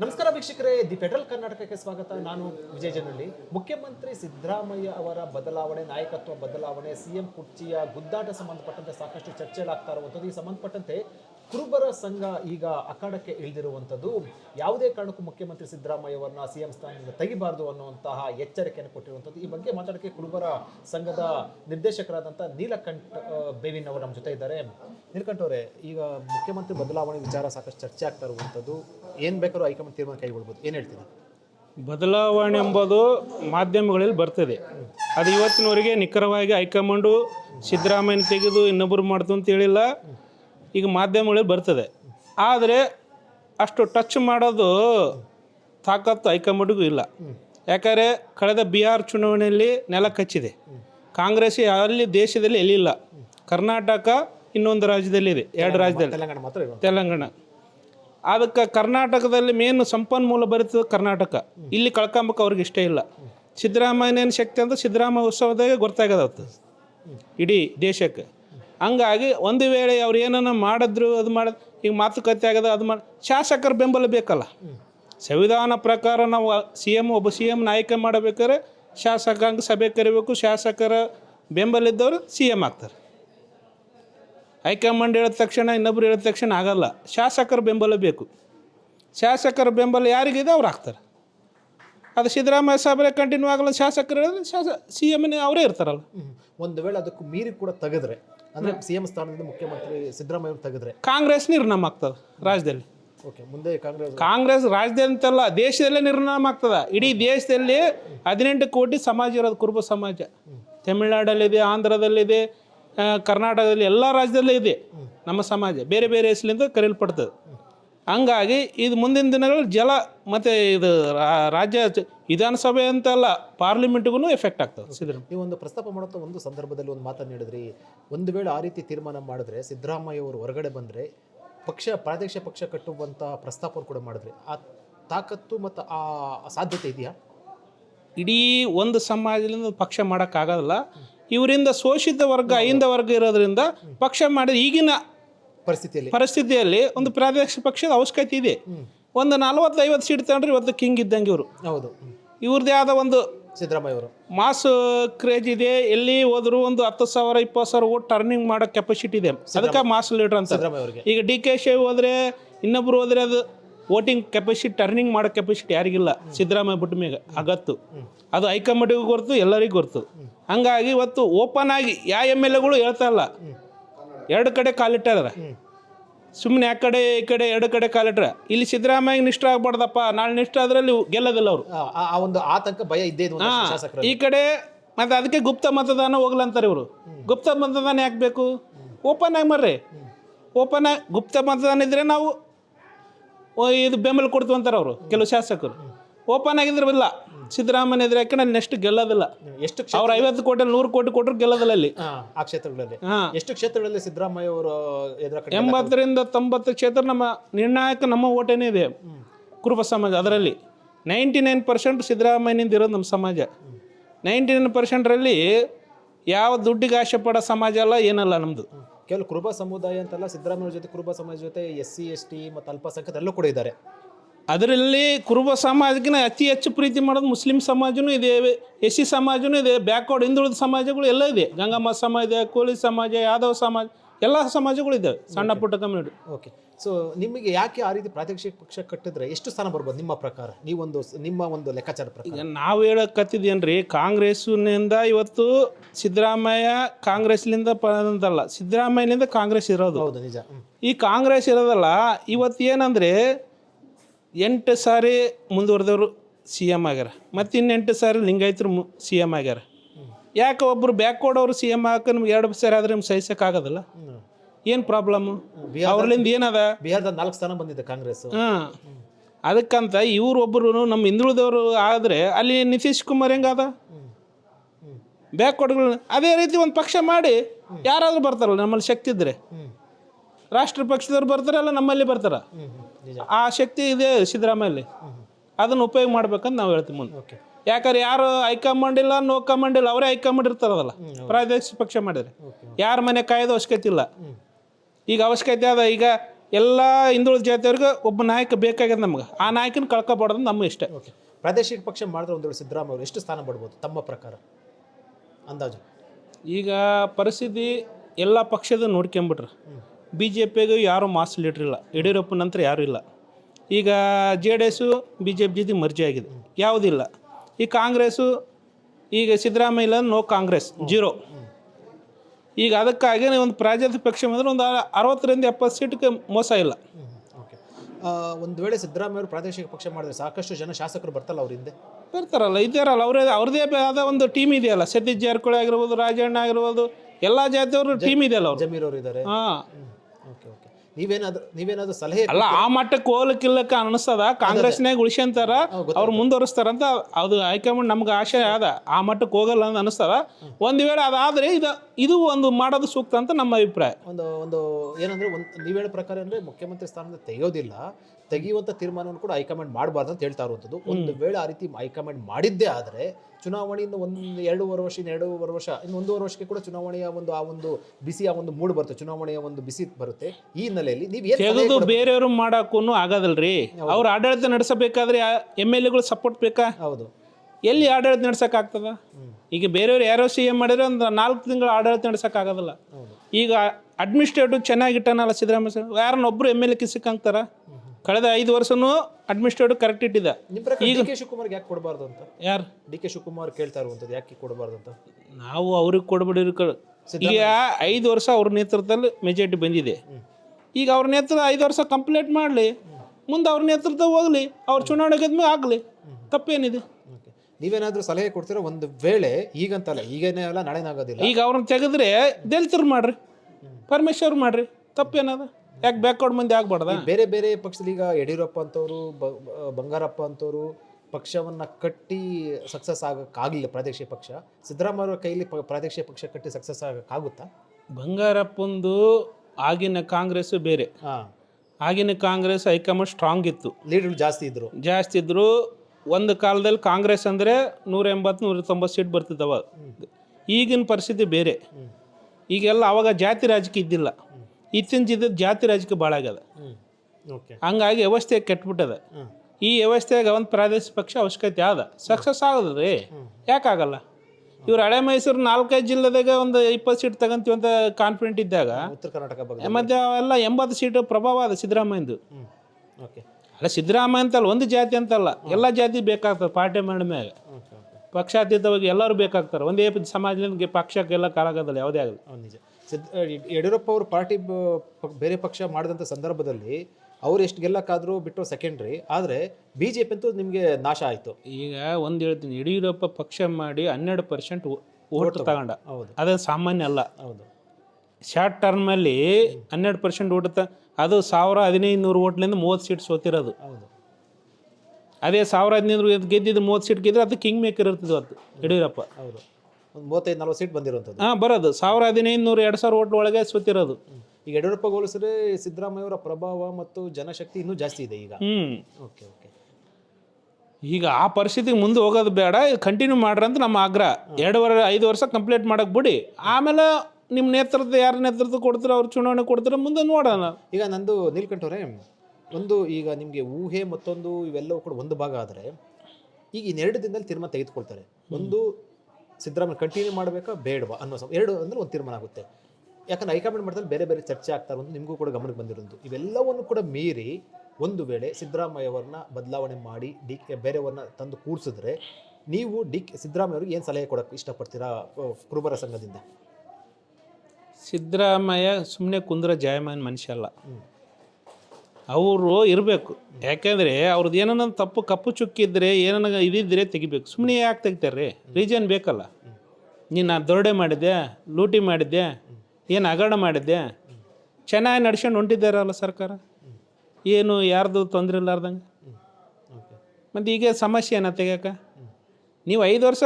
ನಮಸ್ಕಾರ ವೀಕ್ಷಕರೇ, the federal ಕರ್ನಾಟಕಕ್ಕೆ ಸ್ವಾಗತ. ನಾನು ವಿಜಯ ಜನಳ್ಳಿ ಮುಖ್ಯಮಂತ್ರಿ ಸಿದ್ದರಾಮಯ್ಯ ಅವರ ಬದಲಾವಣೆ, ನಾಯಕತ್ವ ಬದಲಾವಣೆ, ಸಿಎಂ ಕುರ್ಚಿಯ ಗುದ್ದಾಟ ಸಂಬಂಧಪಟ್ಟಂತೆ ಸಾಕಷ್ಟು ಚರ್ಚೆಗಳಾಗ್ತಾ ಇರುವಂಥದ್ದು. ಈ ಸಂಬಂಧಪಟ್ಟಂತೆ ಕುರುಬರ ಸಂಘ ಈಗ ಅಖಾಡಕ್ಕೆ ಇಳಿದಿರುವಂಥದ್ದು. ಯಾವುದೇ ಕಾರಣಕ್ಕೂ ಮುಖ್ಯಮಂತ್ರಿ ಸಿದ್ದರಾಮಯ್ಯ ಅವರನ್ನ ಸಿಎಂ ಸ್ಥಾನದಿಂದ ತೆಗಿಬಾರದು ಅನ್ನುವಂತಹ ಎಚ್ಚರಿಕೆಯನ್ನು ಕೊಟ್ಟಿರುವಂಥದ್ದು. ಈ ಬಗ್ಗೆ ಮಾತಾಡೋಕೆ ಕುರುಬರ ಸಂಘದ ನಿರ್ದೇಶಕರಾದಂಥ ನೀಲಕಂಠ ಬೇವಿನ್ ಅವರು ನಮ್ಮ ಜೊತೆ ಇದ್ದಾರೆ. ನೀಲಕಂಠ ಅವರೇ, ಈಗ ಮುಖ್ಯಮಂತ್ರಿ ಬದಲಾವಣೆ ವಿಚಾರ ಸಾಕಷ್ಟು ಚರ್ಚೆ ಆಗ್ತಾ ಇರುವಂಥದ್ದು. ಏನು ಬೇಕಾದ್ರೂ ಹೈಕಮಾಂಡ್ ತೀರ್ಮಾನ ಕೈಗೊಳ್ಬೋದು. ಏನು ಹೇಳ್ತೀರಾ? ಬದಲಾವಣೆ ಎಂಬುದು ಮಾಧ್ಯಮಗಳಲ್ಲಿ ಬರ್ತದೆ. ಅದು ಇವತ್ತಿನವರೆಗೆ ನಿಖರವಾಗಿ ಹೈಕಮಾಂಡು ಸಿದ್ದರಾಮಯ್ಯನ ತೆಗೆದು ಇನ್ನೊಬ್ಬರು ಮಾಡ್ತು ಅಂತ ಹೇಳಿಲ್ಲ. ಈಗ ಮಾಧ್ಯಮಗಳಲ್ಲಿ ಬರ್ತದೆ. ಆದರೆ ಅಷ್ಟು ಟಚ್ ಮಾಡೋದು ತಾಕತ್ತು ಹೈಕಮಾಂಡಿಗೂ ಇಲ್ಲ. ಯಾಕಂದರೆ ಕಳೆದ ಬಿಹಾರ್ ಚುನಾವಣೆಯಲ್ಲಿ ನೆಲ ಕಚ್ಚಿದೆ. ಕಾಂಗ್ರೆಸ್ ಅಲ್ಲಿ ದೇಶದಲ್ಲಿ ಎಲ್ಲಿಲ್ಲ. ಕರ್ನಾಟಕ ಇನ್ನೊಂದು ರಾಜ್ಯದಲ್ಲಿದೆ. ಎರಡು ರಾಜ್ಯದಲ್ಲಿ. ತೆಲಂಗಾಣ ಮಾತ್ರ ತೆಲಂಗಾಣ. ಅದಕ್ಕೆ ಕರ್ನಾಟಕದಲ್ಲಿ ಮೇನ್ ಸಂಪನ್ಮೂಲ ಬರೀತದೆ ಕರ್ನಾಟಕ. ಇಲ್ಲಿ ಕಳ್ಕೊಂಬಕ್ಕೆ ಅವ್ರಿಗೆ ಇಷ್ಟ ಇಲ್ಲ. ಸಿದ್ದರಾಮಯ್ಯನ ಶಕ್ತಿ ಅಂತ ಸಿದ್ದರಾಮಯ್ಯ ಉತ್ಸವದಾಗ ಗೊತ್ತಾಗದ ಅವತ್ತು ಇಡೀ ದೇಶಕ್ಕೆ. ಹಂಗಾಗಿ ಒಂದು ವೇಳೆ ಅವ್ರು ಏನನ್ನ ಮಾಡಿದ್ರು ಅದು ಮಾಡ, ಈಗ ಮಾತುಕತೆ ಆಗದ ಅದು ಮಾಡಿ, ಶಾಸಕರ ಬೆಂಬಲ ಬೇಕಲ್ಲ. ಸಂವಿಧಾನ ಪ್ರಕಾರ ನಾವು ಸಿ ಎಂ ಒಬ್ಬ ಸಿ ಎಮ್ನ ಆಯ್ಕೆ ಮಾಡಬೇಕಾದ್ರೆ ಶಾಸಕಾಂಗ ಸಭೆ ಕರಿಬೇಕು, ಶಾಸಕರ ಬೆಂಬಲ ಇದ್ದವರು ಸಿ ಎಂ ಆಗ್ತಾರೆ. ಹೈಕಮಾಂಡ್ ಹೇಳಿದ ತಕ್ಷಣ ಇನ್ನೊಬ್ರು ಹೇಳಿದ ತಕ್ಷಣ ಆಗಲ್ಲ. ಶಾಸಕರ ಬೆಂಬಲ ಬೇಕು. ಶಾಸಕರ ಬೆಂಬಲ ಯಾರಿಗಿದೆ ಅವ್ರು ಹಾಕ್ತಾರೆ ಅದು ಸಿದ್ದರಾಮಯ್ಯ ಸಾಹೇಬ್ರೆ ಕಂಟಿನ್ಯೂ ಆಗಲ್ಲ ಶಾಸಕರು ಹೇಳಿದ್ರೆ ಶಾಸ ಸಿ ಎಂ ಅವರೇ ಇರ್ತಾರಲ್ಲ. ಒಂದು ವೇಳೆ ಅದಕ್ಕೂ ಮೀರಿ ಕೂಡ ತೆಗೆದ್ರೆ ಅಂದ್ರೆ ಸಿಎಂ ಸ್ಥಾನದಿಂದ ಮುಖ್ಯಮಂತ್ರಿ ಸಿದ್ದರಾಮಯ್ಯ ಅವರು ತೆಗೆದ್ರೆ. ಕಾಂಗ್ರೆಸ್ ನಿರ್ನಾಮ ಆಗ್ತದೆ ರಾಜ್ಯದಲ್ಲಿ. ಓಕೆ ಮುಂದೆ ಕಾಂಗ್ರೆಸ್ ಕಾಂಗ್ರೆಸ್ ರಾಜ್ಯದಲ್ಲಿ ಅಂತಲ್ಲ ದೇಶದಲ್ಲೇ ನಿರ್ನಾಮ ಆಗ್ತದೆ. ಇಡೀ ದೇಶದಲ್ಲಿ ಹದಿನೆಂಟು ಕೋಟಿ ಸಮಾಜ ಇರೋದು ಕುರುಬ ಸಮಾಜ. ತಮಿಳ್ನಾಡಲ್ಲಿದೆ ಆಂಧ್ರದಲ್ಲಿದೆ ಕರ್ನಾಟಕದಲ್ಲಿ ಎಲ್ಲ ರಾಜ್ಯದಲ್ಲೇ ಇದೆ ನಮ್ಮ ಸಮಾಜ. ಬೇರೆ ಬೇರೆ ಹೆಸರಿಂದ ಕರೆಯಲ್ಪಡ್ತದೆ. ಹಂಗಾಗಿ ಇದು ಮುಂದಿನ ದಿನಗಳಲ್ಲಿ ಜಲ ಮತ್ತು ಇದು ರಾಜ್ಯ ವಿಧಾನಸಭೆ ಅಂತಲ್ಲ ಪಾರ್ಲಿಮೆಂಟ್ಗೂ ಎಫೆಕ್ಟ್ ಆಗ್ತದೆ. ಸಿದ್ದರಾಮಯ್ಯ ನೀವು ಒಂದು ಪ್ರಸ್ತಾಪ ಮಾಡುವಂಥ ಒಂದು ಸಂದರ್ಭದಲ್ಲಿ ಒಂದು ಮಾತನ್ನು ಹೇಳಿದ್ರಿ. ಒಂದು ವೇಳೆ ಆ ರೀತಿ ತೀರ್ಮಾನ ಮಾಡಿದ್ರೆ ಸಿದ್ದರಾಮಯ್ಯ ಅವರು ಹೊರಗಡೆ ಬಂದರೆ ಪಕ್ಷ ಪ್ರಾದೇಶಿಕ ಪಕ್ಷ ಕಟ್ಟುವಂಥ ಪ್ರಸ್ತಾಪವನ್ನು ಕೂಡ ಮಾಡಿದ್ರಿ ಆ ತಾಕತ್ತು ಮತ್ತು ಆ ಸಾಧ್ಯತೆ ಇದೆಯಾ? ಇಡೀ ಒಂದು ಸಮಾಜದಿಂದ ಪಕ್ಷ ಮಾಡೋಕ್ಕಾಗೋದಿಲ್ಲ ಇವರಿಂದ ಶೋಷಿತ ವರ್ಗ ಅಹಿಂದ ವರ್ಗ ಇರೋದ್ರಿಂದ ಪಕ್ಷ ಮಾಡಿದ ಈಗಿನ ಪರಿಸ್ಥಿತಿಯಲ್ಲಿ. ಪರಿಸ್ಥಿತಿಯಲ್ಲಿ ಒಂದು ಪ್ರಾದೇಶಿಕ ಪಕ್ಷದ ಅವಶ್ಯಕತೆ ಇದೆ. ಒಂದು ನಲ್ವತ್ತು ಐವತ್ತು ಸೀಟ್ ತಗೊಂಡ್ರೆ ಇವತ್ತು ಕಿಂಗ್ ಇದ್ದಂಗೆ ಇವರು. ಹೌದು. ಇವ್ರದ್ದೇ ಆದ ಒಂದು ಸಿದ್ದರಾಮಯ್ಯ ಅವರು. ಮಾಸ್ ಕ್ರೇಜ್ ಇದೆ. ಎಲ್ಲಿ ಹೋದ್ರು ಒಂದು ಹತ್ತು ಸಾವಿರ ಇಪ್ಪತ್ತು ಸಾವಿರ ಓಟ್ ಟರ್ನಿಂಗ್ ಮಾಡೋ ಕೆಪಾಸಿಟಿ ಇದೆ. ಅದಕ್ಕೆ ಮಾಸ್ ಲೀಡರ್ ಅಂತ ಈಗ ಡಿ ಕೆ ಶಿ ಹೋದ್ರೆ ಇನ್ನೊಬ್ರು ಹೋದ್ರೆ ಅದು ವೋಟಿಂಗ್ ಕೆಪಾಸಿಟಿ ಟರ್ನಿಂಗ್ ಮಾಡೋ ಕೆಪಾಸಿಟಿ ಯಾರಿಗಿಲ್ಲ. ಸಿದ್ದರಾಮಯ್ಯ ಬಿಟ್ಟ ಮೇಲೆ ಅಗತ್ತು. ಅದು ಹೈಕಮಾಂಡಿಗೂ ಗೊತ್ತು ಎಲ್ಲರಿಗೂ ಗೊತ್ತು. ಹಂಗಾಗಿ ಇವತ್ತು ಓಪನ್ ಆಗಿ ಯಾವ ಎಂ ಎಲ್ ಎಗಳು ಹೇಳ್ತಾ ಇಲ್ಲ. ಎರಡು ಕಡೆ ಕಾಲಿಟ್ಟಾರ ಸುಮ್ಮನೆ ಆ ಕಡೆ ಈ ಕಡೆ ಎರಡು ಕಡೆ ಕಾಲಿಟ್ರೆ. ಇಲ್ಲಿ ಸಿದ್ದರಾಮಯ್ಯ ನಿಷ್ಠ ಆಗ್ಬಾರ್ದಪ್ಪ. ನಾಳೆ ನಿಷ್ಠ ಅದರಲ್ಲಿ ಗೆಲ್ಲೋದಿಲ್ಲ ಅವರು. ಆ- ಒಂದು ಆತಂಕ ಭಯ ಇದ್ದೇ ಈ ಕಡೆ ಮತ್ತೆ ಅದಕ್ಕೆ ಗುಪ್ತ ಮತದಾನ ಹೋಗ್ಲಂತಾರೆ ಇವರು. ಗುಪ್ತ ಮತದಾನ ಯಾಕೆ ಬೇಕು? ಓಪನ್ ಆಗಿ ಮರ್ರಿ. ಓಪನ್ ಆಗಿ ಗುಪ್ತ ಮತದಾನ ಇದ್ರೆ ನಾವು ಓ, ಇದು ಬೆಂಬಲ ಕೊಡ್ತೀವಿ ಅಂತಾರೆ ಅವರು ಕೆಲವು ಶಾಸಕರು. ಓಪನ್ ಆಗಿದ್ರೆ ಇಲ್ಲ. ಸಿದ್ದರಾಮಯ್ಯ ಎದುರು ಯಾಕೆ ನೆಕ್ಸ್ಟ್ ಗೆಲ್ಲೋದಿಲ್ಲ. ಎಷ್ಟು ಅವ್ರು ಐವತ್ತು ಕೋಟಿ ನೂರು ಕೋಟಿ ಕೊಟ್ಟರು ಗೆಲ್ಲೋದಿಲ್ಲ ಅಲ್ಲಿ. ಆ, ಕ್ಷೇತ್ರಗಳಲ್ಲಿ. ಹಾಂ. ಎಷ್ಟು ಕ್ಷೇತ್ರಗಳಲ್ಲಿ ಸಿದ್ದರಾಮಯ್ಯ ಅವರು ಎಂಬತ್ತರಿಂದ ತೊಂಬತ್ತು ಕ್ಷೇತ್ರ ನಮ್ಮ ನಿರ್ಣಾಯಕ ನಮ್ಮ ಓಟೇನೇ ಇದೆ. ಕುರುಬ ಸಮಾಜ ಅದರಲ್ಲಿ ನೈಂಟಿ ನೈನ್ ಪರ್ಸೆಂಟ್ ಸಿದ್ದರಾಮಯ್ಯನಿಂದ ಇರೋದು ನಮ್ಮ ಸಮಾಜ. ನೈಂಟಿ ನೈನ್ ಪರ್ಸೆಂಟ್ರಲ್ಲಿ ಯಾವ ದುಡ್ಡಿಗೆ ಆಶೆ ಪಡೋ ಸಮಾಜ ಅಲ್ಲ ಏನಲ್ಲ ನಮ್ಮದು ಕೆಲವು ಕುರುಬ ಸಮುದಾಯ ಅಂತಲ್ಲ ಸಿದ್ದರಾಮಯ್ಯ ಜೊತೆ ಕುರುಬ ಸಮಾಜ ಜೊತೆ ಎಸ್ ಸಿ ಎಸ್ ಟಿ ಮತ್ತು ಅಲ್ಪಸಂಖ್ಯಾತರೆಲ್ಲೂ ಕೂಡ ಇದ್ದಾರೆ ಅದರಲ್ಲಿ ಕುರುಬ ಸಮಾಜಕ್ಕಿಂತ ಅತಿ ಹೆಚ್ಚು ಪ್ರೀತಿ ಮಾಡೋದು ಮುಸ್ಲಿಂ ಸಮಾಜನೂ ಇದೆ ಎಸ್ ಸಿ ಸಮಾಜನೂ ಇದೆ ಬ್ಯಾಕ್ವರ್ಡ್ ಹಿಂದುಳಿದ ಸಮಾಜಗಳು ಎಲ್ಲ ಇದೆ ಗಂಗಮ್ಮ ಸಮಾಜ ಕೋಳಿ ಸಮಾಜ ಯಾದವ ಸಮಾಜ ಎಲ್ಲ ಸಮಾಜಗಳು ಇದ್ದಾವೆ ಸಣ್ಣ ಪುಟ್ಟ ಕಮ್ಯುನಿಟಿ ಓಕೆ ಸೊ ನಿಮಗೆ ಯಾಕೆ ಆ ರೀತಿ ಪ್ರಾದೇಶಿಕ ಪಕ್ಷ ಕಟ್ಟಿದ್ರೆ ಎಷ್ಟು ಸ್ಥಾನ ಬರ್ಬೋದು ನಿಮ್ಮ ಪ್ರಕಾರ? ನೀವೊಂದು ನಿಮ್ಮ ಒಂದು ಲೆಕ್ಕಾಚಾರ ಪ್ರಕಾರ. ಈಗ ನಾವು ಹೇಳಕತ್ತಿದ್ದೇನ್ರಿ ಕಾಂಗ್ರೆಸ್ನಿಂದ ಇವತ್ತು ಸಿದ್ದರಾಮಯ್ಯ ಕಾಂಗ್ರೆಸ್ಲಿಂದ ಪಡೆದಂತಲ್ಲ ಸಿದ್ದರಾಮಯ್ಯನಿಂದ ಕಾಂಗ್ರೆಸ್ ಇರೋದು. ಹೌದು ನಿಜ. ಹ್ಮ್. ಈ ಕಾಂಗ್ರೆಸ್ ಇರೋದಲ್ಲ ಇವತ್ತು ಏನಂದರೆ ಎಂಟು ಸಾರಿ ಮುಂದುವರೆದವರು ಸಿ ಎಂ ಆಗ್ಯಾರ ಮತ್ತಿನ್ನೆಂಟು ಸಾರಿ ಲಿಂಗಾಯತರು ಮು ಸಿ ಎಂ ಆಗ್ಯಾರ. ಯಾಕೆ ಒಬ್ಬರು ಬ್ಯಾಕ್ವರ್ಡ್ ಅವರು ಸಿ ಎಂ ಹಾಕ ನಿಮ್ಗೆ ಎರಡು ಸಾರಿ ಆದ್ರೆ ನಿಮ್ಗೆ ಸಹಿಸೋಕ್ಕಾಗೋದಿಲ್ಲ. ಏನು ಪ್ರಾಬ್ಲಮ್ ಅವ್ರಲ್ಲಿಂದ ಏನದ? ಬಿಹಾರದ ನಾಲ್ಕು ಸ್ಥಾನ ಬಂದಿದೆ ಕಾಂಗ್ರೆಸ್. ಹಾಂ. ಅದಕ್ಕಂತ ಇವ್ರೊಬ್ಬರು ನಮ್ಮ ಹಿಂದುಳಿದವರು ಆದರೆ ಅಲ್ಲಿ ನಿತೀಶ್ ಕುಮಾರ್ ಹೆಂಗಾದ? ಬ್ಯಾಕ್ವರ್ಡ್ಗಳು ಅದೇ ರೀತಿ ಒಂದು ಪಕ್ಷ ಮಾಡಿ ಯಾರಾದರೂ ಬರ್ತಾರಲ್ಲ ನಮ್ಮಲ್ಲಿ ಶಕ್ತಿ ಇದ್ದರೆ. ರಾಷ್ಟ್ರ ಪಕ್ಷದವ್ರು ಬರ್ತಾರಲ್ಲ ನಮ್ಮಲ್ಲಿ ಬರ್ತಾರ. ಆ ಶಕ್ತಿ ಇದೆ ಸಿದ್ದರಾಮಯ್ಯಲ್ಲಿ. ಅದನ್ನು ಉಪಯೋಗ ಮಾಡ್ಬೇಕಂತ ನಾವು ಹೇಳ್ತೀವಿ ಮುಂದೆ. ಓಕೆ ಯಾಕಂದ್ರೆ ಯಾರು ಹೈಕಮಾಂಡ್ ಇಲ್ಲ ನೋ ಕಮಾಂಡ್ ಇಲ್ಲ ಅವರೇ ಹೈಕಮಾಂಡ್ ಇರ್ತಾರದಲ್ಲ. ಪ್ರಾದೇಶಿಕ ಪಕ್ಷ ಮಾಡಿದ್ರೆ. ಯಾರ ಮನೆ ಕಾಯೋದು ಅವಶ್ಯಕತೆ ಇಲ್ಲ. ಈಗ ಅವಶ್ಯಕತೆ ಅದ ಈಗ ಎಲ್ಲ ಹಿಂದುಳಿದ ಜಾತಿಯವ್ರಿಗೆ ಒಬ್ಬ ನಾಯಕ ಬೇಕಾಗಿದೆ ನಮ್ಗೆ. ಆ ನಾಯಕನ ಕಳ್ಕೊಬಾರ್ದು ನಮ್ಮ ಇಷ್ಟ. ಪ್ರಾದೇಶಿಕ ಪಕ್ಷ ಮಾಡಿದ್ರೆ ಒಂದು ಸಿದ್ದರಾಮಯ್ಯ ಅವರು ಎಷ್ಟು ಸ್ಥಾನ ಪಡ್ಬೋದು ತಮ್ಮ ಪ್ರಕಾರ? ಅಂದಾಜು. ಈಗ ಪರಿಸ್ಥಿತಿ ಎಲ್ಲ ಪಕ್ಷದ ನೋಡ್ಕೊಂಬಿಟ್ರೆ. ಬಿ ಜೆ ಪಿಗೂ ಯಾರೂ ಮಾಸ್ ಲೀಡ್ರ್ ಇಲ್ಲ. ಯಡಿಯೂರಪ್ಪ ನಂತರ ಯಾರೂ ಇಲ್ಲ. ಈಗ J D S B J P ಜೊತೆ ಮರ್ಜಿ ಆಗಿದೆ. ಯಾವುದಿಲ್ಲ. ಈ ಕಾಂಗ್ರೆಸ್ಸು ಈಗ ಸಿದ್ದರಾಮಯ್ಯ ಇಲ್ಲ ನೋ ಕಾಂಗ್ರೆಸ್ ಜೀರೋ. ಈಗ ಅದಕ್ಕಾಗಿ ಒಂದು ಪ್ರಾಜೆಕ್ಟ್ ಪಕ್ಷ ಬಂದರೆ ಒಂದು ಅರವತ್ತರಿಂದ ಎಪ್ಪತ್ತು ಸೀಟ್ಗೆ ಮೋಸ ಇಲ್ಲ. ಓಕೆ ಒಂದು ವೇಳೆ ಸಿದ್ದರಾಮಯ್ಯ ಅವರು ಪ್ರಾದೇಶಿಕ ಪಕ್ಷ ಮಾಡಿದ್ರೆ ಸಾಕಷ್ಟು ಜನ ಶಾಸಕರು ಬರ್ತಲ್ಲ ಅವ್ರ ಹಿಂದೆ? ಬರ್ತಾರಲ್ಲ ಇದ್ದಾರಲ್ಲ ಅವರೇ ಅವ್ರದ್ದೇ ಆದ ಒಂದು ಟೀಮ್ ಇದೆಯಲ್ಲ ಸತೀಶ್ ಜಾರಕಿಹೊಳಿ ಆಗಿರ್ಬೋದು ರಾಜಣ್ಣ ಆಗಿರ್ಬೋದು ಎಲ್ಲ ಜಾತಿಯವರು ಟೀಮ್ ಇದೆಯಲ್ಲ ಅವರು. ಜಮೀರ್ ಅವರು ಇದ್ದಾರೆ ಹಾಂ. ನೀವೇನಾದ್ರೂ ನೀವೇನಾದ್ರೂ ಸಲಹೆ ಅಲ್ಲ ಆ ಮಟ್ಟಕ್ಕೆ ಹೋಗ್ಲಿಕ್ಕಿಲ್ಲಕ್ಕ ಅನಿಸ್ತದ ಕಾಂಗ್ರೆಸ್ನಾಗ ಉಳಿಸ್ಯಂತಾರ ಅವ್ರು ಮುಂದುವರಿಸ್ತಾರಂತ ಅದು ಹೈಕಮಾಂಡ್ ನಮ್ಗೆ ಆಶೆ ಅದ. ಆ ಮಟ್ಟಕ್ಕೆ ಹೋಗಲ್ಲ ಅಂತ ಅನಿಸ್ತದ ಒಂದು ವೇಳೆ ಅದಾದ್ರೆ ಇದು ಇದು ಒಂದು ಮಾಡೋದು ಸೂಕ್ತ ಅಂತ ನಮ್ಮ ಅಭಿಪ್ರಾಯ. ಒಂದು ಒಂದು ಏನಂದ್ರೆ ಒಂದು ನೀವು ಹೇಳೋ ಪ್ರಕಾರ ಅಂದ್ರೆ ಮುಖ್ಯಮಂತ್ರಿ ಸ್ಥಾನದ ತೆಗೆಯೋದಿಲ್ಲ. ತೆಗೆಯುವಂತ ತೀರ್ಮಾನವನ್ನು ಕೂಡ ಹೈಕಮಾಂಡ್ ಮಾಡಬಾರ್ದು ಅಂತ ಹೇಳ್ತಾ ಇರುವಂಥದ್ದು. ಒಂದು ವೇಳೆ ಆ ರೀತಿ ಹೈಕಮಾಂಡ್ ಮಾಡಿದ್ದೇ ಆದರೆ ಚುನಾವಣೆಯಿಂದ ಒಂದು ಎರಡೂವರೆ ವರ್ಷ ಇನ್ನು ಎರಡೂವರೆ ವರ್ಷ ಇನ್ನು ಒಂದೂವರೆ ವರ್ಷಕ್ಕೆ ಕೂಡ ಚುನಾವಣೆಯ ಒಂದು ಆ ಒಂದು ಬಿಸಿ ಆ ಒಂದು ಮೂಡ್ ಬರುತ್ತೆ. ಚುನಾವಣೆಯ ಒಂದು ಬಿಸಿ ಬರುತ್ತೆ. ಈ ಹಿನ್ನೆಲೆಯಲ್ಲಿ ನೀವು ಬೇರೆಯವ್ರು ಮಾಡಕ್ಕೂ ಆಗೋದಲ್ರಿ. ಅವ್ರು ಆಡಳಿತ ನಡೆಸಬೇಕಾದ್ರೆ ಎಂ ಎಲ್ ಎಗಳು ಸಪೋರ್ಟ್ ಬೇಕಾ? ಹೌದು. ಎಲ್ಲಿ ಆಡಳಿತ ನಡ್ಸೋಕ್ಕಾಗ್ತದ? ಈಗ ಬೇರೆಯವ್ರು ಯಾರೋ ಸಿ ಎಂ ಮಾಡಿದ್ರೆ ಒಂದು ನಾಲ್ಕು ತಿಂಗಳು ಆಡಳಿತ ನಡ್ಸೋಕ್ಕಾಗೋದಿಲ್ಲ. ಈಗ ಅಡ್ಮಿನಿಸ್ಟ್ರೇಟಿವ್ ಚೆನ್ನಾಗಿಟ್ಟನಲ್ಲ ಸಿದ್ದರಾಮಯ್ಯ ಸರ್? ಯಾರನ್ನ ಒಬ್ಬರು ಎಂ ಎಲ್ ಎ ಸಿಕ್ಕಂತಾರ ಕಳೆದ ಐದು ವರ್ಷನೂ ಅಡ್ಮಿನಿಸ್ಟ್ರೇಟಿವ್ ಕರೆಕ್ಟ್ ಇಟ್ಟಿದ್ದ. ಈಗ ಡಿ ಕೆ ಶಿವಕುಮಾರ್ಗೆ ಯಾಕೆ ಕೊಡಬಾರ್ದು ಅಂತ? ಯಾರು? ಡಿ ಕೆ ಶಿವಕುಮಾರ್ ಕೇಳ್ತಾ ಇರುವಂಥದ್ದು ಯಾಕೆ ಕೊಡಬಾರ್ದು ಅಂತ? ನಾವು ಅವ್ರಿಗೆ ಕೊಡ್ಬಿಡಿರಿ ಈಗ ಐದು ವರ್ಷ ಅವ್ರ ನೇತೃತ್ವದಲ್ಲಿ ಮೆಜಾರಿಟಿ ಬಂದಿದೆ. ಈಗ ಅವ್ರ ನೇತೃತ್ವ ಐದು ವರ್ಷ ಕಂಪ್ಲೀಟ್ ಮಾಡಲಿ. ಮುಂದೆ ಅವ್ರ ನೇತೃತ್ವ ಹೋಗಲಿ. ಅವ್ರ ಚುನಾವಣೆ ಗೆದ್ಮೇಲೆ ಆಗಲಿ. ತಪ್ಪೇನಿದೆ. ನೀವೇನಾದ್ರೂ ನೀವೇನಾದರೂ ಸಲಹೆ ಕೊಡ್ತೀರಾ? ಒಂದು ವೇಳೆ ಈಗಂತಲ್ಲ ಈಗೇನೇ ಅಲ್ಲ ನಾಳೆನಾಗೋದಿಲ್ಲ. ಈಗ ಅವ್ರನ್ನ ತೆಗೆದ್ರೆ ದಲಿತರು ಮಾಡ್ರಿ. ಪರಮೇಶ್ವರ್ ಮಾಡ್ರಿ. ತಪ್ಪೇನದ? ಯಾಕೆ ಬ್ಯಾಕ್ವರ್ಡ್ ಮಂದಿ ಆಗ್ಬಾರ್ದ? ಬೇರೆ ಬೇರೆ ಪಕ್ಷದಲ್ಲಿ ಈಗ ಯಡಿಯೂರಪ್ಪ ಅಂತವರು ಬಂಗಾರಪ್ಪ ಅಂತವರು ಪಕ್ಷವನ್ನ ಕಟ್ಟಿ ಸಕ್ಸಸ್ ಆಗಕ್ಕಾಗಲಿಲ್ಲ ಪ್ರಾದೇಶಿಕ ಪಕ್ಷ. ಸಿದ್ದರಾಮಯ್ಯ ಅವರ ಕೈಲಿ ಪ- ಪ್ರಾದೇಶಿಕ ಪಕ್ಷ ಕಟ್ಟಿ ಸಕ್ಸಸ್ ಆಗಕ್ಕಾಗುತ್ತಾ ಬಂಗಾರಪ್ಪಂದು ಆಗಿನ ಕಾಂಗ್ರೆಸ್ ಬೇರೆ. ಹಾಂ. ಆಗಿನ ಕಾಂಗ್ರೆಸ್ ಹೈಕಮಾಂಡ್ ಸ್ಟ್ರಾಂಗ್ ಇತ್ತು. ಲೀಡರ್ ಜಾಸ್ತಿ ಇದ್ರು. ಜಾಸ್ತಿ ಇದ್ರು. ಒಂದು ಕಾಲದಲ್ಲಿ ಕಾಂಗ್ರೆಸ್ ಅಂದರೆ ನೂರ ಎಂಬತ್ತು ನೂರ ತೊಂಬತ್ತು ಸೀಟ್ ಬರ್ತಿದ್ದವ ಈಗಿನ ಪರಿಸ್ಥಿತಿ ಬೇರೆ. ಈಗೆಲ್ಲ ಅವಾಗ ಜಾತಿ ರಾಜಕೀಯ ಇದ್ದಿಲ್ಲ. ಇತ್ತೀಚಿದ ಜಾತಿ ರಾಜಕೀಯ ಭಾಳ ಆಗ್ಯದ. ಹಂಗಾಗಿ ವ್ಯವಸ್ಥೆ ಕೆಟ್ಬಿಟ್ಟದ. ಈ ವ್ಯವಸ್ಥೆಗೆ ಒಂದು ಪ್ರಾದೇಶಿಕ ಪಕ್ಷ ಅವಶ್ಯಕತೆ ಆದ. ಸಕ್ಸಸ್ ಆಗೋದ್ರಿ ಯಾಕಾಗಲ್ಲ ಇವ್ರು ಹಳೆ ಮೈಸೂರು ನಾಲ್ಕೈದು ಜಿಲ್ಲೆದಾಗ ಒಂದು ಇಪ್ಪತ್ತು ಸೀಟ್ ತಗೊಂತೀವಿ ಅಂತ ಕಾನ್ಫಿಡೆಂಟ್ ಇದ್ದಾಗ ಉತ್ತರ ಕರ್ನಾಟಕ ಮತ್ತೆ ಅವೆಲ್ಲ ಎಂಬತ್ತು ಸೀಟು ಪ್ರಭಾವ ಅದ ಸಿದ್ದರಾಮಯ್ಯಂದು. ಅಲ್ಲ ಸಿದ್ದರಾಮಯ್ಯ ಅಂತಲ್ಲ ಒಂದು ಜಾತಿ ಅಂತಲ್ಲ ಎಲ್ಲ ಜಾತಿ ಬೇಕಾಗ್ತದೆ ಪಾರ್ಟಿ ಓಕೆ ಪಕ್ಷಾತೀತವಾಗಿ ಎಲ್ಲರೂ ಬೇಕಾಗ್ತಾರೆ. ಒಂದೇ ಸಮಾಜದಿಂದ ಪಕ್ಷಕ್ಕೆಲ್ಲ ಕಾಲಾಗದಲ್ಲ ಯಾವುದೇ ಆಗಲಿ ಅವ್ನು ನಿಜ. ಸಿದ್ ಯಡಿಯೂರಪ್ಪ ಅವರು ಪಾರ್ಟಿ ಬೇರೆ ಪಕ್ಷ ಮಾಡಿದಂಥ ಸಂದರ್ಭದಲ್ಲಿ ಅವ್ರು ಎಷ್ಟು ಗೆಲ್ಲಕ್ಕಾದರೂ ಬಿಟ್ಟು ಸೆಕೆಂಡ್ರಿ ಆದರೆ ಬಿ ಜೆ ಪಿ ಅಂತೂ ನಿಮಗೆ ನಾಶ ಆಯಿತು. ಈಗ ಒಂದು ಹೇಳ್ತೀನಿ ಯಡಿಯೂರಪ್ಪ ಪಕ್ಷ ಮಾಡಿ ಹನ್ನೆರಡು ಪರ್ಸೆಂಟ್ ಓಟ್ ತಗೊಂಡ. ಹೌದು. ಅದು ಸಾಮಾನ್ಯ ಅಲ್ಲ. ಹೌದು. ಶಾರ್ಟ್ ಟರ್ಮಲ್ಲಿ ಹನ್ನೆರಡು ಪರ್ಸೆಂಟ್ ಓಟ್ ತ ಅದು ಸಾವಿರ ಹದಿನೈದು ನೂರು ಓಟ್ಲಿಂದ ಮೂವತ್ತು ಸೀಟ್ ಸೋತಿರೋದು. ಹೌದು. ಅದೇ ಸಾವಿರ ಹದಿನೈದು ಗೆದ್ದಿದ್ದು ಮೂವತ್ತು ಸೀಟ್ ಗೆದ್ದರೆ ಅದು ಕಿಂಗ್ ಮೇಕರ್ ಇರ್ತದೆ ಅದು ಯಡಿಯೂರಪ್ಪ. ಹೌದು. ಒಂದು ಮೂವತ್ತೈದು ನಲ್ವತ್ತು ಸೀಟ್ ಬಂದಿರುವಂಥದ್ದು. ಹಾಂ ಬರೋದು. ಸಾವಿರ ಹದಿನೈದು ನೂರು ಎರಡು ಸಾವಿರ ಓಟ್ ಒಳಗೆ ಸೋತಿರೋದು. ಈಗ ಯಡಿಯೂರಪ್ಪ ಹೋಲಿಸಿದ್ರೆ ಸಿದ್ದರಾಮಯ್ಯ ಅವರ ಪ್ರಭಾವ ಮತ್ತು ಜನಶಕ್ತಿ ಇನ್ನೂ ಜಾಸ್ತಿ ಇದೆ ಈಗ. ಹ್ಞೂ ಓಕೆ ಓಕೆ. ಈಗ ಆ ಪರಿಸ್ಥಿತಿಗೆ ಮುಂದೆ ಹೋಗೋದು ಬೇಡ. ಕಂಟಿನ್ಯೂ ಮಾಡ್ರಿ ಅಂತ ನಮ್ಮ ಆಗ್ರಹ. ಎರಡುವರೆ ಐದು ವರ್ಷ ಕಂಪ್ಲೀಟ್ ಮಾಡಕ್ಕೆ ಬಿಡಿ. ಆಮೇಲೆ ನಿಮ್ಮ ನೇತೃತ್ವ ಯಾರ ನೇತೃತ್ವ ಕೊಡ್ತಾರೆ ಅವ್ರು ಚುನಾವಣೆ ಕೊಡ್ತಾರೆ ಮುಂದೆ ನೋಡೋಣ. ಈಗ ನಂದು ನೀಲ್ಕಂಠವ್ರೆ ಒಂದು ಈಗ ನಿಮಗೆ ಊಹೆ ಮತ್ತೊಂದು ಇವೆಲ್ಲವೂ ಕೂಡ ಒಂದು ಭಾಗ ಆದರೆ ಈಗ ಇನ್ನೆರಡು ದಿನದಲ್ಲಿ ತೀರ್ಮಾನ ತೆಗೆದುಕೊಳ್ತಾರೆ. ಒಂದು ಸಿದ್ದರಾಮಯ್ಯ ಕಂಟಿನ್ಯೂ ಮಾಡಬೇಕಾ? ಬೇಡವಾ ಅನ್ನೋ ಸಮ ಎರಡು ಅಂದರೆ ಒಂದು ತೀರ್ಮಾನ ಆಗುತ್ತೆ. ಯಾಕಂದ್ರೆ ಹೈಕಮಾಂಡ್ ಮಟ್ಟದಲ್ಲಿ ಬೇರೆ ಬೇರೆ ಚರ್ಚೆ ಆಗ್ತಾ ಇರೋದು ನಿಮಗೂ ಕೂಡ ಗಮನಕ್ಕೆ ಬಂದಿರೋದು ಇವೆಲ್ಲವನ್ನು ಕೂಡ ಮೀರಿ ಒಂದು ವೇಳೆ ಸಿದ್ದರಾಮಯ್ಯವರನ್ನ ಬದಲಾವಣೆ ಮಾಡಿ ಡಿ ಕೆ ಬೇರೆಯವ್ರನ್ನ ತಂದು ಕೂರಿಸಿದ್ರೆ ನೀವು ಡಿ ಕೆ ಸಿದ್ದರಾಮಯ್ಯ ಅವ್ರಿಗೆ ಏನು ಸಲಹೆ ಕೊಡೋಕ್ಕೆ ಇಷ್ಟಪಡ್ತೀರಾ ಕುರುಬರ ಸಂಘದಿಂದ? ಸಿದ್ದರಾಮಯ್ಯ ಸುಮ್ಮನೆ ಕುಂದ್ರ ಜಾಯಮಾನ ಮನುಷ್ಯ ಅಲ್ಲ. ಅವರು ಇರಬೇಕು. ಯಾಕೆಂದರೆ ಅವ್ರದ್ದು ಏನನ್ನ ತಪ್ಪು, ಕಪ್ಪು ಚುಕ್ಕಿದ್ರೆ ಏನನ್ನ ಇದಿದ್ರೆ ತೆಗಿಬೇಕು. ಸುಮ್ಮನೆ ಯಾಕೆ ತೆಗಿತಾರೆ? ರೀಸನ್ ಬೇಕಲ್ಲ. ನೀನು ನಾನು ದೊರಡೆ ಮಾಡಿದ್ದೆ, ಲೂಟಿ ಮಾಡಿದ್ದೆ, ಏನು ಹಗರಣ ಮಾಡಿದ್ದೆ, ಚೆನ್ನಾಗಿ ನಡ್ಸ್ಕೊಂಡು ಹೊಂಟಿದ್ದಾರಲ್ಲ ಸರ್ಕಾರ? ಏನು ಯಾರ್ದು ತೊಂದರೆ ಇಲ್ಲಾರ್ದಂಗೆ? ಮತ್ತು ಈಗ ಸಮಸ್ಯೆ ಏನ ತೆಗಿಯಕ? ನೀವು ಐದು ವರ್ಷ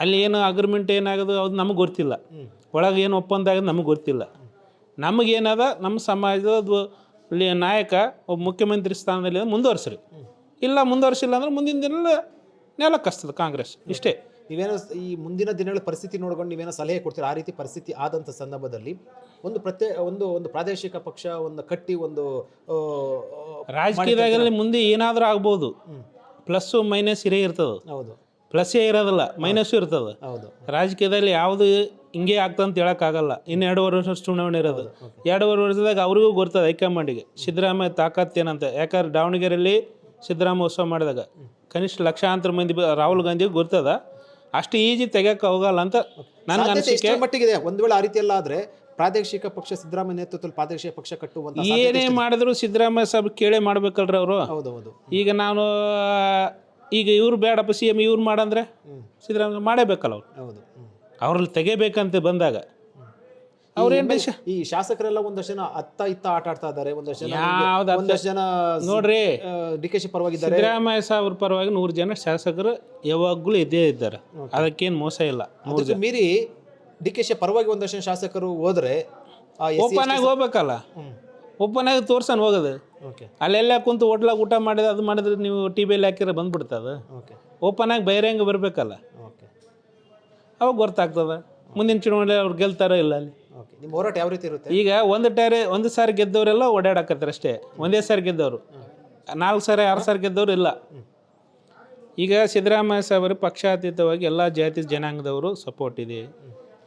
ಅಲ್ಲಿ ಏನು ಅಗ್ರಿಮೆಂಟ್ ಏನಾಗೋದು ಅದು ನಮಗೆ ಗೊತ್ತಿಲ್ಲ. ಒಳಗೆ ಏನು ಒಪ್ಪಂದ ಆಗೋದು ನಮಗೆ ಗೊತ್ತಿಲ್ಲ. ನಮಗೇನದ ನಮ್ಮ ಸಮಾಜದ ಇಲ್ಲಿ ನಾಯಕ ಒಬ್ಬ ಮುಖ್ಯಮಂತ್ರಿ ಸ್ಥಾನದಲ್ಲಿ ಮುಂದುವರಿಸ್ರಿ. ಇಲ್ಲ ಮುಂದುವರಿಸಿಲ್ಲ ಅಂದ್ರೆ ಮುಂದಿನ ದಿನ ನೆಲ ಕಸ್ತದೆ ಕಾಂಗ್ರೆಸ್ ಇಷ್ಟೇ. ನೀವೇನೋ ಈ ಮುಂದಿನ ದಿನಗಳ ಪರಿಸ್ಥಿತಿ ನೋಡ್ಕೊಂಡು ನೀವೇನೋ ಸಲಹೆ ಕೊಡ್ತೀರಾ? ಆ ರೀತಿ ಪರಿಸ್ಥಿತಿ ಆದಂಥ ಸಂದರ್ಭದಲ್ಲಿ ಒಂದು ಪ್ರತ್ಯೇ ಒಂದು ಒಂದು ಪ್ರಾದೇಶಿಕ ಪಕ್ಷ ಒಂದು ಕಟ್ಟಿ ಒಂದು ರಾಜಕೀಯದಾಗಲಿ ಮುಂದೆ ಏನಾದರೂ ಆಗ್ಬೋದು. ಪ್ಲಸ್ಸು ಮೈನಸ್ ಇರೇ ಇರ್ತದೆ. ಹೌದು. ಪ್ಲಸ್ಸೇ ಇರೋದಿಲ್ಲ ಮೈನಸ್ಸು ಇರ್ತದೆ. ಹೌದು. ರಾಜಕೀಯದಲ್ಲಿ ಯಾವುದು ಹಿಂಗೆ ಆಗ್ತದೆ ಅಂತ ಹೇಳೋಕ್ಕಾಗಲ್ಲ ಇನ್ನು ಎರಡೂವರೆ ವರ್ಷ ಚುನಾವಣೆ ಇರೋದು. ಎರಡೂವರೆ ವರ್ಷದಾಗ ಅವ್ರಿಗೂ ಗೊತ್ತದ ಹೈಕಮಾಂಡಿಗೆ. ಸಿದ್ದರಾಮಯ್ಯ ತಾಕತ್ ಏನಂತ? ಯಾಕಂದ್ರೆ ದಾವಣಗೆರೆಯಲ್ಲಿ ಸಿದ್ದರಾಮಯ್ಯ ಉತ್ಸವ ಮಾಡಿದಾಗ ಕನಿಷ್ಠ ಲಕ್ಷಾಂತರ ಮಂದಿ ರಾಹುಲ್ ಗಾಂಧಿಗೆ ಗೊತ್ತದ ಅಷ್ಟು ಈಜಿ ತೆಗಿಯಕ್ಕೆ ಹೋಗಲ್ಲ ಅಂತ ನನಗೆ ಅನಿಸಿಕೆ. ಮಟ್ಟಿಗೆ ಮಟ್ಟಿಗಿದೆ. ಒಂದು ವೇಳೆ ಆ ರೀತಿಯಲ್ಲ ಆದರೆ ಪ್ರಾದೇಶಿಕ ಪಕ್ಷ ಸಿದ್ದರಾಮಯ್ಯ ನೇತೃತ್ವದಲ್ಲಿ ಪ್ರಾದೇಶಿಕ ಪಕ್ಷ ಕಟ್ಟುವಂತ ಏನೇ? ಮಾಡಿದ್ರು ಸಿದ್ದರಾಮಯ್ಯ ಸಾಹೇಬ್ ಕೇಳೇ ಮಾಡ್ಬೇಕಲ್ರಿ ಅವರು. ಹೌದು ಹೌದು. ಈಗ ನಾನು ಈಗ ಇವ್ರು ಬೇಡಪ್ಪ ಸಿ ಎಂ ಇವ್ರು ಮಾಡಂದ್ರೆ ಸಿದ್ದರಾಮಯ್ಯ ಮಾಡೇಬೇಕಲ್ಲ ಅವ್ರು. ಹೌದು. ಅವ್ರಲ್ಲಿ ತೆಗಿಬೇಕಂತ ಬಂದಾಗ ಅವ್ರೇನು ಈ ಶಾಸಕರೆಲ್ಲ ಒಂದಷ್ಟು ಜನ ಅತ್ತ ಇತ್ತ ಆಟ ಆಡ್ತಾ ಇದ್ದಾರೆ ಒಂದಷ್ಟು ಜನ ಯಾವ್ದು ಅತ್ತ- ಒಂದಷ್ಟು ಜನ ನೋಡ್ರಿ ಡಿ ಕೆ ಶಿ ಪರವಾಗಿದ್ದಾರೆ. ಸಿದ್ದರಾಮಯ್ಯ ಪರವಾಗಿ ನೂರು ಜನ ಶಾಸಕರು ಯಾವಾಗಲೂ ಇದ್ದೇ ಇದ್ದಾರೆ. ಅದಕ್ಕೇನು ಮೋಸ ಇಲ್ಲ. ಅದಕ್ಕೂ ಮೀರಿ ಡಿ ಕೆ ಶಿ ಪರವಾಗಿ ಒಂದಷ್ಟು ಜನ ಶಾಸಕರು ಹೋದ್ರೆ ಆ ಓಪನ್ ಆಗಿ ಹೋಗ್ಬೇಕಲ್ಲ? ಓಪನ್ ಆಗಿ ತೋರ್ಸನ್ ಹೋಗೋದು. ಓಕೆ ಅಲ್ಲೆಲ್ಲ ಕುಂತು ಹೋಟ್ಲಾಗ ಊಟ ಮಾಡಿದ ಅದು ಮಾಡಿದ್ರೆ ನೀವು ಟಿ ವಿಯಲ್ಲಿ ಹಾಕಿದ್ರೆ ಬಂದ್ಬಿಡ್ತದ. ಓಕೆ ಓಪನ್ ಆಗಿ ಬಹಿರಂಗ ಬರಬೇಕಲ್ಲ? ಅವಾಗ ಗೊತ್ತಾಗ್ತದೆ. ಮುಂದಿನ ಚುನಾವಣೆ ಅವ್ರು ಗೆಲ್ತಾರೋ ಇಲ್ಲ ಅಲ್ಲಿ. ಓಕೆ ನಿಮ್ಮ ಹೋರಾಟ ಯಾವ ರೀತಿ ಇರುತ್ತೆ? ಈಗ ಒಂದು ಟೈರೆ ಒಂದು ಸಾರಿ ಗೆದ್ದವರೆಲ್ಲ ಓಡಾಡಕತ್ತಾರೆ ಅಷ್ಟೇ. ಒಂದೇ ಸಾರಿ ಗೆದ್ದವರು. ನಾಲ್ಕು ಸಾರಿ ಆರು ಸಾರಿ ಗೆದ್ದವರು ಇಲ್ಲ. ಈಗ ಸಿದ್ದರಾಮಯ್ಯ ಸಾಹೇಬರು ಪಕ್ಷಾತೀತವಾಗಿ ಎಲ್ಲ ಜಾತಿ ಜನಾಂಗದವರು ಸಪೋರ್ಟ್ ಇದೆ.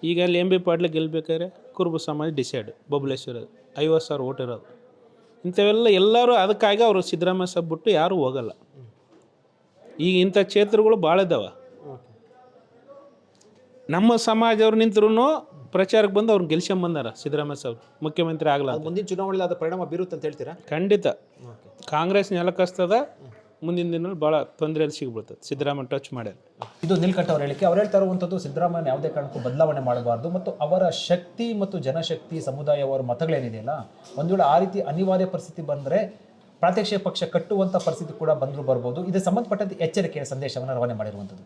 ಈಗ ಅಲ್ಲಿ ಎಂ ಬಿ ಪಾಟ್ಲಿ ಗೆಲ್ಬೇಕಾದ್ರೆ ಕುರುಬ ಸಮಾಜ ಡಿಸೈಡ್ ಬೊಬ್ಲೇಶ್ವರ ಐವತ್ತು ಸಾವಿರ ಓಟ್ ಇರೋದು. ಇಂಥವೆಲ್ಲ ಎಲ್ಲರೂ ಅದಕ್ಕಾಗಿ ಅವರು ಸಿದ್ದರಾಮಯ್ಯ ಸಾಹೇಬ್ ಬಿಟ್ಟು ಯಾರೂ ಹೋಗಲ್ಲ. ಈಗ ಇಂಥ ಕ್ಷೇತ್ರಗಳು ಭಾಳ ಇದ್ದಾವೆ ನಮ್ಮ ಸಮಾಜವ್ರು ನಿಂತರೂ ಪ್ರಚಾರಕ್ಕೆ ಬಂದು ಅವ್ರನ್ನ ಗೆಲ್ಸ್ಕೊಂಬಂದಾರ ಸಿದ್ದರಾಮಯ್ಯ ಸಾಹೇಬ್ ಮುಖ್ಯಮಂತ್ರಿ ಆಗಲ್ಲ ಅದು ಮುಂದಿನ ಚುನಾವಣೆಯಲ್ಲಿ ಅದು ಪರಿಣಾಮ ಬೀರುತ್ತೆ ಅಂತ ಹೇಳ್ತೀರಾ? ಖಂಡಿತ. ಕಾಂಗ್ರೆಸ್ ನೆಲಕಸ್ತದ ಮುಂದಿನ ದಿನದಲ್ಲಿ ಭಾಳ ತೊಂದರೆಯಲ್ಲಿ ಸಿಗ್ಬಿಡ್ತದೆ ಸಿದ್ದರಾಮಯ್ಯ ಟಚ್ ಮಾಡ್ಯಾರ. ಇದು ನಿಲ್ಕಟ್ಟ ಅವ್ರು ಹೇಳಿಕೆ. ಅವ್ರು ಹೇಳ್ತಾ ಇರುವಂಥದ್ದು ಸಿದ್ದರಾಮಯ್ಯ ಯಾವುದೇ ಕಾರಣಕ್ಕೂ ಬದಲಾವಣೆ ಮಾಡಬಾರ್ದು ಮತ್ತು ಅವರ ಶಕ್ತಿ ಮತ್ತು ಜನಶಕ್ತಿ ಸಮುದಾಯ ಅವರ ಮತಗಳೇನಿದೆಯಲ್ಲ ಒಂದು ವೇಳೆ ಆ ರೀತಿ ಅನಿವಾರ್ಯ ಪರಿಸ್ಥಿತಿ ಬಂದರೆ ಪ್ರಾತ್ಯಕ್ಷಿಕ ಪಕ್ಷ ಕಟ್ಟುವಂಥ ಪರಿಸ್ಥಿತಿ ಕೂಡ ಬಂದರೂ ಬರ್ಬೋದು. ಇದಕ್ಕೆ ಸಂಬಂಧಪಟ್ಟಂತೆ ಎಚ್ಚರಿಕೆಯ ಸಂದೇಶವನ್ನು ರವಾನೆ ಮಾಡಿರುವಂಥದ್ದು.